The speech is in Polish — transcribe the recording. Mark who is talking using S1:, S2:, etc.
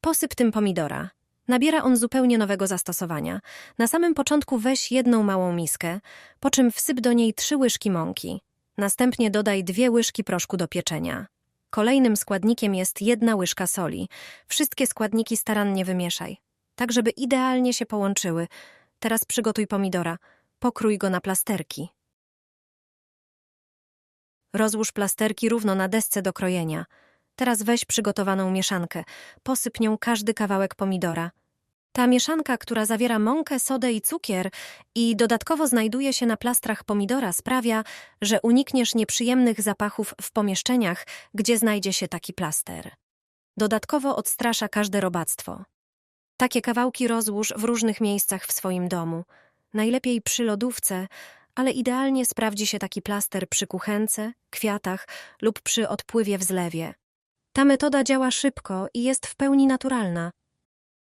S1: Posyp tym pomidora. Nabiera on zupełnie nowego zastosowania. Na samym początku weź jedną małą miskę, po czym wsyp do niej trzy łyżki mąki. Następnie dodaj dwie łyżki proszku do pieczenia. Kolejnym składnikiem jest jedna łyżka soli. Wszystkie składniki starannie wymieszaj, tak żeby idealnie się połączyły. Teraz przygotuj pomidora. Pokrój go na plasterki. Rozłóż plasterki równo na desce do krojenia. Teraz weź przygotowaną mieszankę. Posyp nią każdy kawałek pomidora. Ta mieszanka, która zawiera mąkę, sodę i cukier i dodatkowo znajduje się na plastrach pomidora, sprawia, że unikniesz nieprzyjemnych zapachów w pomieszczeniach, gdzie znajdzie się taki plaster. Dodatkowo odstrasza każde robactwo. Takie kawałki rozłóż w różnych miejscach w swoim domu. Najlepiej przy lodówce, ale idealnie sprawdzi się taki plaster przy kuchence, kwiatach lub przy odpływie w zlewie. Ta metoda działa szybko i jest w pełni naturalna.